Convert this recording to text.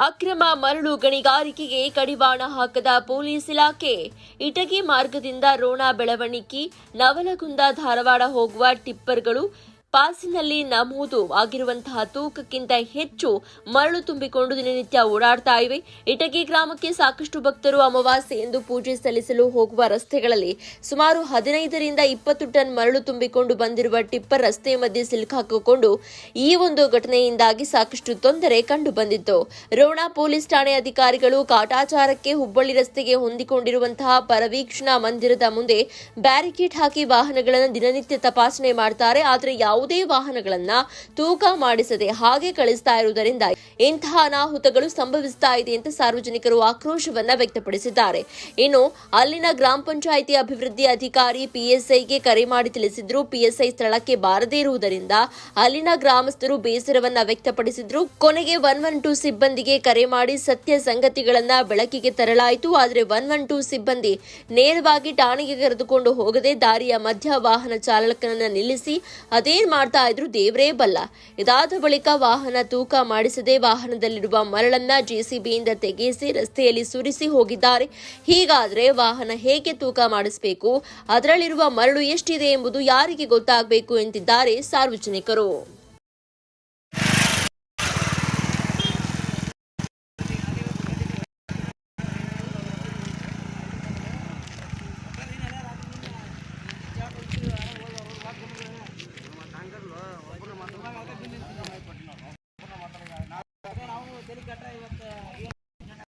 ಅಕ್ರಮ ಮರಳು ಗಣಿಗಾರಿಕೆಗೆ ಕಡಿವಾಣ ಹಾಕದ ಪೊಲೀಸ್ ಇಲಾಖೆ. ಇಟಗಿ ಮಾರ್ಗದಿಂದ ರೋಣ ಬೆಳವಣಿಗೆ, ನವಲಗುಂದ ಧಾರವಾಡ ಹೋಗುವ ಟಿಪ್ಪರ್ಗಳು ಪಾಸಿನಲ್ಲಿ ನಮೂದು ಆಗಿರುವಂತಹ ತೂಕಕ್ಕಿಂತ ಹೆಚ್ಚು ಮರಳು ತುಂಬಿಕೊಂಡು ದಿನನಿತ್ಯ ಓಡಾಡ್ತಾ ಇವೆ. ಇಟಗಿ ಗ್ರಾಮಕ್ಕೆ ಸಾಕಷ್ಟು ಭಕ್ತರು ಅಮಾವಾಸ್ಯೆ ಎಂದು ಪೂಜೆ ಸಲ್ಲಿಸಲು ಹೋಗುವ ರಸ್ತೆಗಳಲ್ಲಿ ಸುಮಾರು ಹದಿನೈದರಿಂದ ಇಪ್ಪತ್ತು ಟನ್ ಮರಳು ತುಂಬಿಕೊಂಡು ಬಂದಿರುವ ಟಿಪ್ಪರ್ ರಸ್ತೆ ಮಧ್ಯೆ ಸಿಲುಕಾಕಿಕೊಂಡು ಈ ಒಂದು ಘಟನೆಯಿಂದಾಗಿ ಸಾಕಷ್ಟು ತೊಂದರೆ ಕಂಡು ಬಂದಿತ್ತು. ರೋಣ ಪೊಲೀಸ್ ಠಾಣೆ ಅಧಿಕಾರಿಗಳು ಕಾಟಾಚಾರಕ್ಕೆ ಹುಬ್ಬಳ್ಳಿ ರಸ್ತೆಗೆ ಹೊಂದಿಕೊಂಡಿರುವಂತಹ ಪರವೀಕ್ಷಣಾ ಮಂದಿರದ ಮುಂದೆ ಬ್ಯಾರಿಕೇಡ್ ಹಾಕಿ ವಾಹನಗಳನ್ನು ದಿನನಿತ್ಯ ತಪಾಸಣೆ ಮಾಡ್ತಾರೆ. ಆದರೆ ಯಾವುದೇ ವಾಹನಗಳನ್ನ ತೂಕ ಮಾಡಿಸದೆ ಹಾಗೆ ಕಳಿಸ್ತಾ ಇರುವುದರಿಂದ ಇಂತಹ ಅನಾಹುತಗಳು ಸಂಭವಿಸ್ತಾ ಇದೆ ಅಂತ ಸಾರ್ವಜನಿಕರು ಆಕ್ರೋಶವನ್ನ ವ್ಯಕ್ತಪಡಿಸಿದ್ದಾರೆ. ಇನ್ನು ಅಲ್ಲಿನ ಗ್ರಾಮ ಪಂಚಾಯಿತಿ ಅಭಿವೃದ್ಧಿ ಅಧಿಕಾರಿ ಪಿಎಸ್ಐಗೆ ಕರೆ ಮಾಡಿ ತಿಳಿಸಿದ್ರು. ಪಿಎಸ್ಐ ಸ್ಥಳಕ್ಕೆ ಬಾರದೇ ಇರುವುದರಿಂದ ಅಲ್ಲಿನ ಗ್ರಾಮಸ್ಥರು ಬೇಸರವನ್ನ ವ್ಯಕ್ತಪಡಿಸಿದ್ರು. ಕೊನೆಗೆ ಒನ್ ಒನ್ ಟೂ ಸಿಬ್ಬಂದಿಗೆ ಕರೆ ಮಾಡಿ ಸತ್ಯ ಸಂಗತಿಗಳನ್ನ ಬೆಳಕಿಗೆ ತರಲಾಯಿತು. ಆದರೆ ಒನ್ ಒನ್ ಟೂ ಸಿಬ್ಬಂದಿ ನೇರವಾಗಿ ಠಾಣೆಗೆ ಕರೆದುಕೊಂಡು ಹೋಗದೆ ದಾರಿಯ ಮಧ್ಯ ವಾಹನ ಚಾಲಕನನ್ನ ನಿಲ್ಲಿಸಿ ಮಾಡ್ತಾ ಇದ್ರು ದೇವರೇ ಬಲ್ಲ. ಇದಾದ ಬಳಿಕ ವಾಹನ ತೂಕ ಮಾಡಿಸದೆ ವಾಹನದಲ್ಲಿರುವ ಮರಳನ್ನ ಜೆಸಿಬಿಯಿಂದ ತೆಗೆಸಿ ರಸ್ತೆಯಲ್ಲಿ ಸುರಿಸಿ ಹೋಗಿದ್ದಾರೆ. ಹೀಗಾದ್ರೆ ವಾಹನ ಹೇಗೆ ತೂಕ ಮಾಡಿಸಬೇಕು? ಅದರಲ್ಲಿರುವ ಮರಳು ಎಷ್ಟಿದೆ ಎಂಬುದು ಯಾರಿಗೆ ಗೊತ್ತಾಗಬೇಕು ಎಂದಿದ್ದಾರೆ ಸಾರ್ವಜನಿಕರು. ಗಟ ಇವತ್ತು